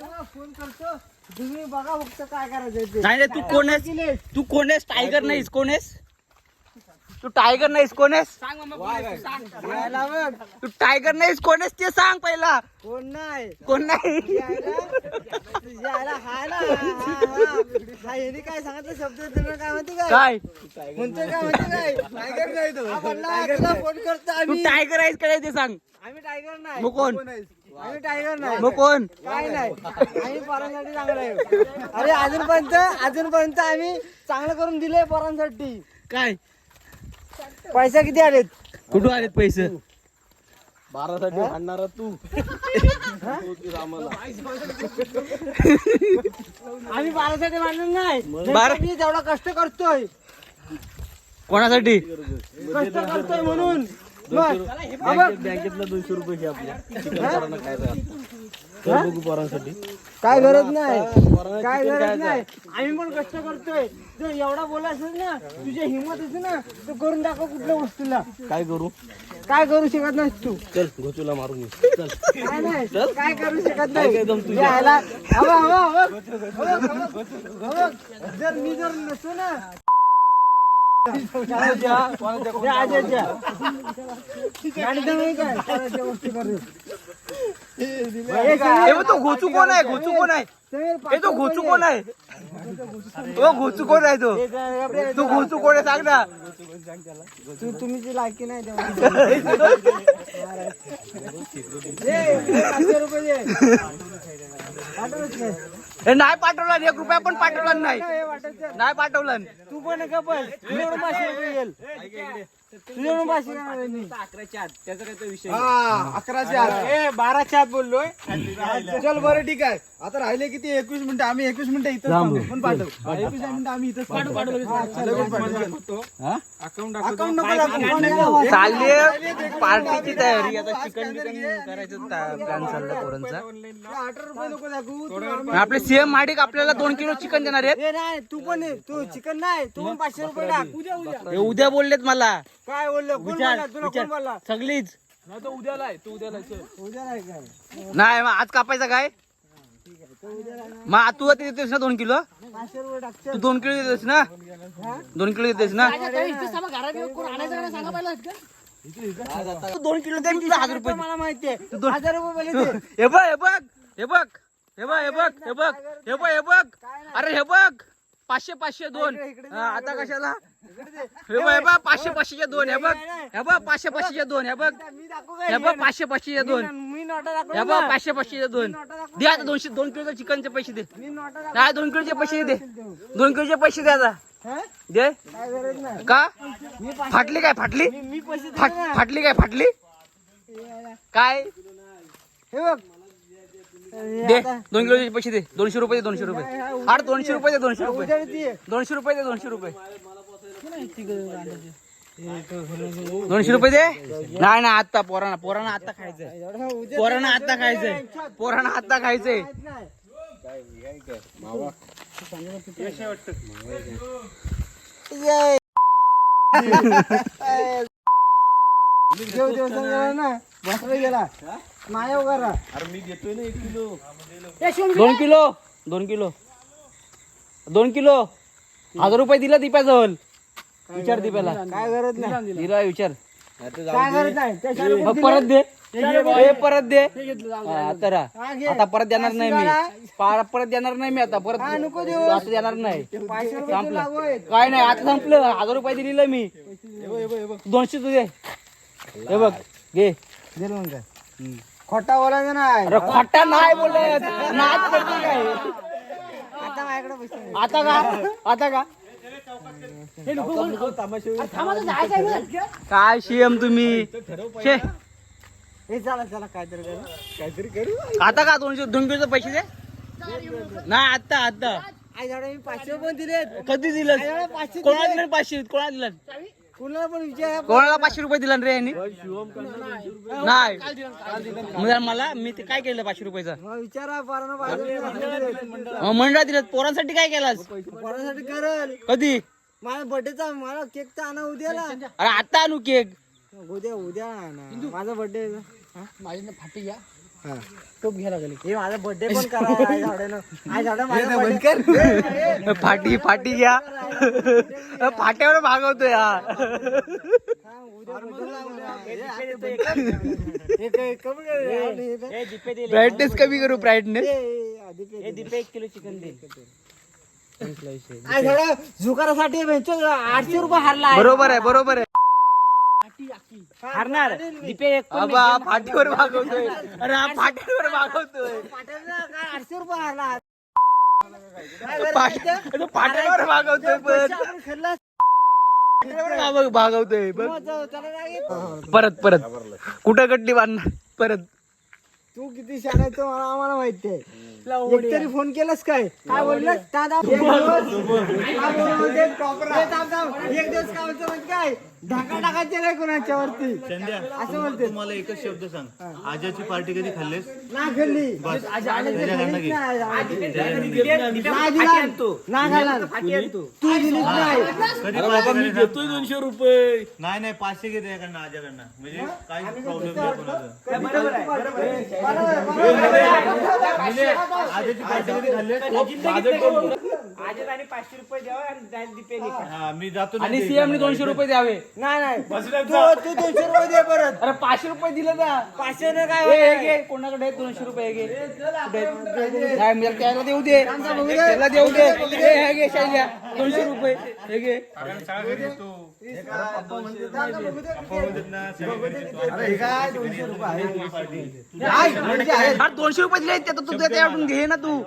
Phone करतो. तुम्ही बघा फक्त काय करायचं ते. नाही रे तू कोण आहेस? तू कोण आहेस? टायगर नाहीस कोण आहेस? तू टायगर नाहीस कोण आहेस? तू टायगर नाहीस कोण आहेस? ते सांग पहिला. कोण नाही. कोण नाही? काय सांगितलं? शब्द काय म्हणते काय? म्हणते काय टायगर नाही तो. टायगरला फोन करतो तू आम्ही. टायगर आहेस काय ते सांग. आम्ही टायगर नाही. मग कोण? आम्ही टायगर नाही. मग कोण? काय नाही. आम्ही पोरांसाठी चांगलं आहे. अरे अजूनपर्यंत अजूनपर्यंत आम्ही चांगलं करून दिलंय पोरांसाठी. काय? पैसा किती आलेत? कुठून आलेत पैसे? बारासाठी आणणारा तू. आम्ही बारासाठी मानलं नाही. बारा- मी जेवढा कष्ट करतोय. कोणासाठी? कष्ट करतोय म्हणून. हा. बँकेतला दोनशे रुपये घे आपल्या. चिकन बघू पोरांसाठी. काय गरज नाही. काय गरज नाही. आम्ही पण कष्ट करतोय. जर एवढा बोला असेल ना तुझी हिंमत असेल ना तर करून दाखव कुठल्या वस्तूला. काय करू? काय करू शकत नाहीस तू? चल घोचूला मारून. चल. काय नाही. काय करू शकत नाही. जर मी जर नसतो ना એવું તો ઘૂચું કોને ઘૂચું કોને हे तो घोचू कोण आहे? तो घोचू कोण आहे तो? तू घोचू कोण आहे? सांग ना. तू तुम्ही जी लायकी नाही नाही पाठवला एक रुपया पण पाठवला नाही. नाही पाठवला. तू पण का पण. अकराच्या आत. बाराच्या आत बोललोय. चल बरं ठीक आहे. आता राहिले किती? एकवीस मिनिटं. आम्ही एकवीस मिनिटं इथं थांबू. पण पाठव. एकवीस मिनिटं आम्ही इथं अकाउंट नको दाखवू. चालले पार्टीची तयारी. आता चिकन बिकन करायचं प्लॅन पोरांचा. अठरा रुपये नको दाखवू. तू आम्ही- आपले सीएम माडिक आपल्याला दोन किलो चिकन देणार आहेत? ए नाही तू पण ये. तू चिकन नाही. तू पण पाचशे रुपये टाक. उद्या उद्या. हे उद्या बोललेत मला. काय बोललो? कोण बोलला? तुला कोण बोलला? सगळीच. उद्या नाही काय? नाही मग आज कापायचं काय? मग तू ते देतेस ना दोन किलो? तू दोन किलो देतेस ना? दोन किलो देतेस ना? तू दोन किलो हजार रुपये मला माहितीये. दोन- हजार रुपये. हे बघ हे बघ हे बघ हे बघ हे बघ हे बघ हे बघ हे बघ. अरे हे बघ. पाचशे पाचशे दोन. हा, आता कशाला? हे बघ हे बघ पाचशे पाचशेचे दोन हे बघ. हे बघ पाचशे पाचशेचे दोन हे बघ. मी दाखवू हे काय बघ पाचशे पाचशेचे दोन. मी नोटा हे दाखवू बघ पाचशे पाचशेचे दोन. दे आता दोनशे दोन किलोचे चिकनचे पैसे दे. मी नोटा दाखवू नाही दोन किलोचे पैसे दे. दोन किलोचे पैसे दे आता. हा? दे. काय गरज नाही. का? मी फाटली काय फाटली? मी- मी पैसे देतो फाट ना. फाटली काय फाटली? काय? हे बघ. दे दोन किलोचे पैसे दे. दोनशे रुपये दे दोनशे रुपये. अरे दोनशे रुपये दे दोनशे रुपये? दोनशे रुपये दे दोनशे रुपये. दोनशे रुपये दे? नाही ना आता पोराना पोराना आता खायचंय. पोराना आता खायचंय. पोराना आता खायचंय. माहीत गेला. माया करा अरे मी घेतोय ना एक किलो. दोन किलो दोन किलो. दोन किलो. हजार रुपये दिला दीपाजवळ विचार दीपाला काय गरज नाही. दिला विचार. काय गरज नाही. परत दे. हे परत दे. हा, आता राहा. हा, घे. आता परत देणार नाही मी. पार- परत देणार नाही मी आता. परत हा. आता देणार नाही. आहेत. काय नाही आता संपलं. हजार रुपये दिलेलं मी. दोनशे तुझे हे बघ घे. दिलं मग. काय खोटा बोलायचं नाही. अरे खोटा नाही बोलत नाच करते काय? आता माझ्याकडे पैसे नाही. आता का? आता का? काय शिएम तुम्ही? शे. हे चला चला काहीतरी करू. आता का दोनशे दोन किलोचे पैसे दे? नाही आता आता आई झाडे मी पाचशे रुपये दिलेत. कधी दिलं पाचशे कोणाला दिलं पाचशे? कोणाला दिलं कुणाला पण विचार कोणाला पाचशे रुपये दिला रे यांनी? नाही. म्हणजे मला मी ते काय केलं पाचशे रुपयाचं? मग विचारा पोरांना मंडळात दिलं पोरांसाठी काय केलास? पोरांसाठी करल. कधी? मला बर्थडेचा मला केकचा आणा उद्याला अरे आता आणू केक उद्या उद्या आणा. माझा बर्थडे टोप घ्यायला लागली हे माझा बर्थडे पण करा आज झाडानं. आज झाडं माझा birthday- फाटी फाटी घ्या फाट्यावर भागवतोय हा हा, कमी हे दीपे दे. ब्राईटनेस कमी करू। ब्राईटनेस हे दीपे- एक किलो चिकन दे। झुकारासाठी आठशे रुपये हारला आहे. बरोबर आहे बरोबर आहे हारणार. दीपे एक पण हा फाटीवर भागवतोय. अरे हा फाट्यावर भागवतोय. आठशे रुपये हारला. फाट- पण. भाग- बघ. परत परत. कुठं गड्डी बांधणार? परत. तू किती शाळा तो मला आम्हाला माहिती आहे. एक तरी फोन केलास काय? काय बोललास? दादा एक दिवस- काय बोलला होते? थांब, थांब. एक दिवस काय बोलतो माहिती काय? ढाका टाकायचे नाही कोणाच्या वरती असं बोलते मला एकच शब्द सांग आजाची पार्टी कधी खाल्लेस ना खाल्ली त्याच्याकडनं घे. नाही दिला ना घाला तू दिलीच नाही कधी? देतोय दोनशे रुपये नाही नाही पाचशे घे त्याच्याकडनं आजाकडनं म्हणजे काही प्रॉब्लेम नाही कोणाचा आजाची पार्टी कधी खाल्लेस पाचशे रुपये द्यावा आणि दीपे हा. मी जातो आणि सीएम ने दोनशे रुपये द्यावे. नाही नाही. तू तू दोनशे रुपये दे परत. अरे पाचशे रुपये दिले ना. पाचशे ने काय ए, हे होणार? घे कोणाकडे आहेत दोनशे रुपये हे घे. कुठे आहेत? नाही, मी त्याला देऊ दे. त्याला देऊ दे. ए, हे घे शैल्या दोनशे रुपये. हे घे. अरे दोनशे रुपये दिले ते तू त्याच्याकडून घे ना तू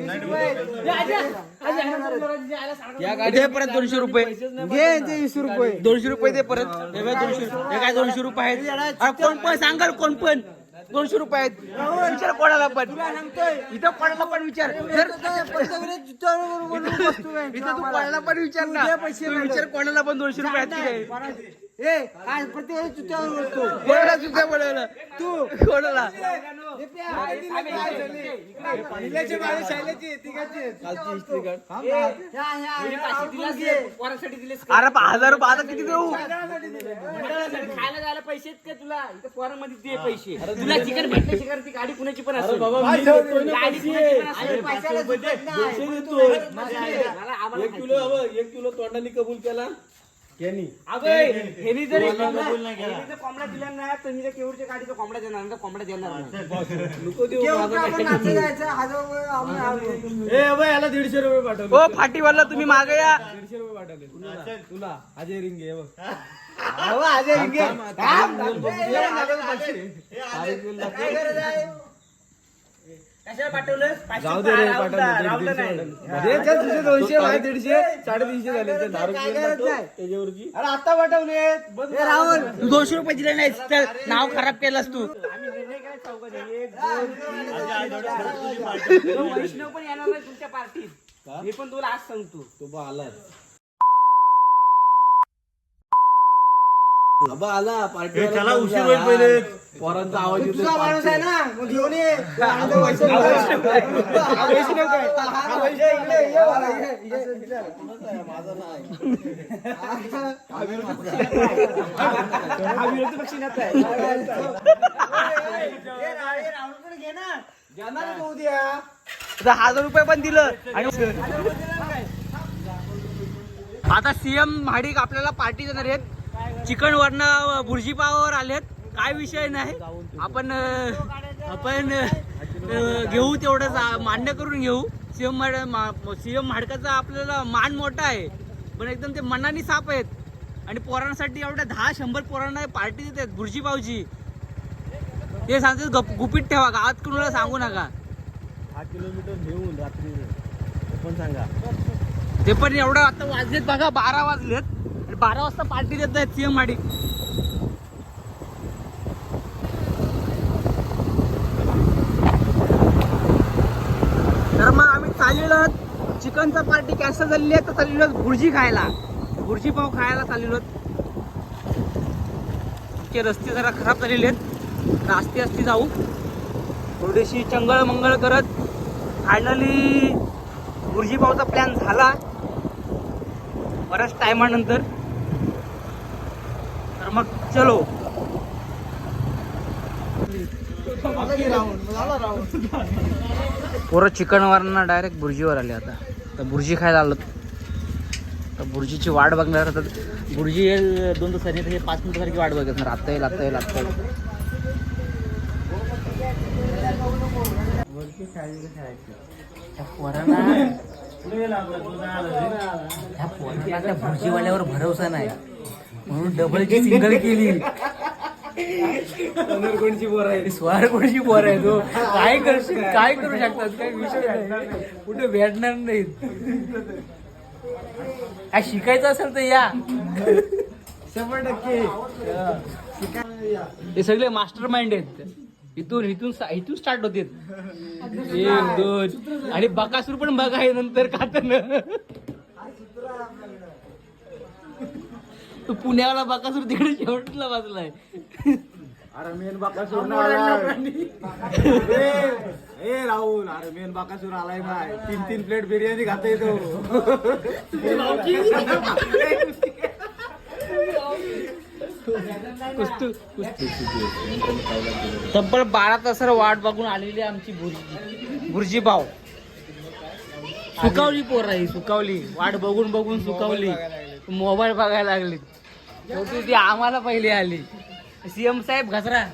रुपये रुपये. दे परत दोनशे रुपये. घे ते वीस रुपये. दोनशे रुपये दे परत. हे दोनशे हे काय दोनशे रुपये आहेत? कोण पण सांगाल कोण पण. दोनशे रुपये आहेत. विचार कोणाला पण. इथं कोणाला पण विचार. जर इथं तू कोणाला पण विचार ना. विचार कोणाला पण दोनशे रुपये आहेत ए काय प्रत्येक चुत्यावर बोलतो. कोणाला तुझ्या बोलायला तू. कोणाला? अरे हजार रुपये आता किती देऊ? खायला जायला पैसे आहेत का तुला? इथं पोरामध्ये दे पैसे. तुला चिकन भेटण्याची ती गाडी कुणाची पण असेल. गाडी कुणाची पण असेल. पैशाला सुचत नाही. मला आम्हाला एक किलो हवं एक किलो तोंडाने कबूल केला. यांनी. हेनी जर कोंबडा- हेनी जर कोंबडा दिला नाही तर मी त्या केवढच्या गाडीचा कोंबडा देणार नाही तर कोंबडा देणार नाही. नको देऊ केवढं आपण नाचत जायचं, हजार रुपये आम्ही आलो. ए बाबा याला दीडशे रुपये पाठवले. ओ फाटीवाला तुम्ही मागे या. दीडशे रुपये पाठवले. तुला तुला अजय रिंगे हे बघ. अहो, अजय रिंगे. थांब. काय गरज आहे? कशाला पाठवलं पाचशे जाऊ दे रुपये रे राहून जा, पाठवले राहून दीडशे नाही. पाठवले. दे चल तुझे दोनशे माझे दीडशे साडेतीनशे झाले ते दहा काय रुपये गरज पाठव, नाही. त्याच्यावरची अरे आता पाठवले हे राहुल तू दोनशे रुपये दिले नाही तर नाव खराब केलंस तू. आम्ही निर्णय काय चौघं जण. एक, दोन, तीन, चार. तो वैष्णव पण येणार नाही तुमच्या पार्टीत. मी पण तुला आज सांगतो. तो आला बाबा आला पार्टी ए, चला उशीर होईल पहिले. पोरांचा आवाज तुझा माणूस आहे ना मग घेऊन ये. हजार रुपये पण दिलं. आणि आता सीएम महाडिक आपल्याला पार्टी देणार आहेत. चिकन वरनं भुर्जी पावावर आलेत. काय विषय नाही. आपण आपण घेऊ तेवढंच आ- मान्य करून घेऊ. सीएम सीएम म्हाडकाचा आपल्याला मान मोठा आहे. पण एकदम ते मनाने साप आहेत. आणि पोरांसाठी एवढ्या दहा शंभर पोरांना पार्टी देतात भुर्जी पावची ते सांगतात गप गुपित ठेवा गावात कुणाला सांगू नका. दहा किलोमीटर घेऊन रात्री. पण सांगा. ते पण एवढं आता वाजलेत बघा बारा वाजलेत. बारा वाजता पार्टी देत आहेत सीएम माडी तर मग आम्ही चाललेलो चिकनचा पार्टी कॅन्सल झालेली आहे तर चाललेलो भुर्जी खायला. भुर्जी पाव खायला चाललेलो आहोत. आमचे रस्ते जरा खराब झालेले आहेत. रास्ते असते जाऊ. थोडीशी चंगळ मंगळ करत. फायनली भुर्जी पावचा प्लॅन झाला. बऱ्याच टायमानंतर चलो. पोरं चिकनवरनं डायरेक्ट बुर्जीवर आले आता. तर बुर्जी खायला आलो. तर बुर्जीची वाट बघणार तर बुर्जी येईल दोन दिवसांनी तर हे पाच मिनिटासारखी वाट बघत आत्ता येईल आत्ता येईल आत्ता येईल ह्या पोरांना ह्या पोरांना त्या भुर्जीवाल्यावर भरोसा नाही. म्हणून डबलची सिंगल केली. कोणची बोर आहे स्वार कोणची पोर आहे तो काय करशील काय करू शकतात? काय विषय नाही. कुठे भेटणार नाहीत. काय शिकायचं असेल तर या. शंभर टक्के. हे. सगळे मास्टर माइंड आहेत. इथून इथून इथून स्टार्ट होते एक दोन. आणि बकासूर पण बघा नंतर खातन तो पुण्याला बकासूर तिकडे शेवटला बाजूला अरे मेन बाकासूर ए राहुल अरे मेन बाकासूर आलाय नाही तीन तीन प्लेट बिर्याणी खाता येतो कुस्तू तब्बल बारा तास वाट बघून आलेली आमची बुर्जी. बुर्जी भाव सुकावली पोर आहे सुकावली. वाट बघून बघून सुकावली. मोबाईल बघायला लागली. शेवटी ती आम्हाला पहिली आली. सीएम साहेब घसरा.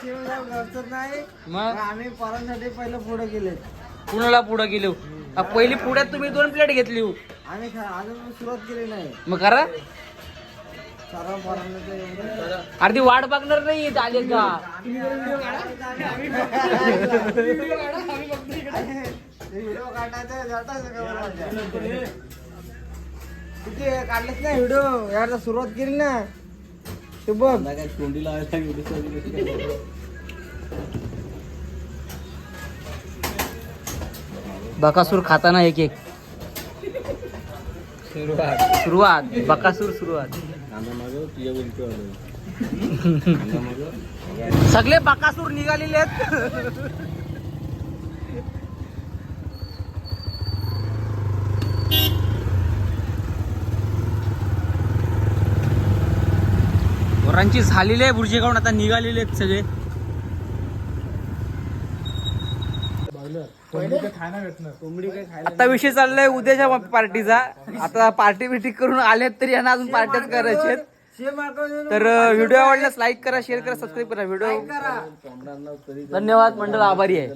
शिवसाहेब घरचंच नाही. मग? आम्ही पोरांसाठी पहिलं पुढे गेले कुणाला पुढं गेलो पहिली पुढ्यात तुम्ही दोन प्लेट घेतली हो. आम्ही खा- अजून सुरुवात केली नाही. मग करा. सर्व पोरांना ते एवढं अर्धी वाट बघणार नाही आले का? व्हिडिओ काढायचं जाताच का बरं? वाटतं? कुठे काढलेच नाही? व्हिडिओ यार सुरुवात केली ना. तू बघ. काय तोंडी लावायला बकासूर खाताना एक एक. सुरुवात. बकासूर सुरुवात. कांदा मागव तुझ्या बोलतो कांदा मागव सगळे बकासूर निघालेले आहेत. पोरांची झालेली आहे बुर्जी खाऊन आता निघालेले आहेत सगळे. आता विषय चाललाय उद्याच्या पार्टीचा. आता पार्टी बिर्टी करून आलेत तरी यांना अजून पार्ट्याच करायचे तर व्हिडिओ आवडल्यास लाईक करा शेअर करा सबस्क्राईब करा व्हिडिओ. करा. धन्यवाद मंडळ आभारी आहे.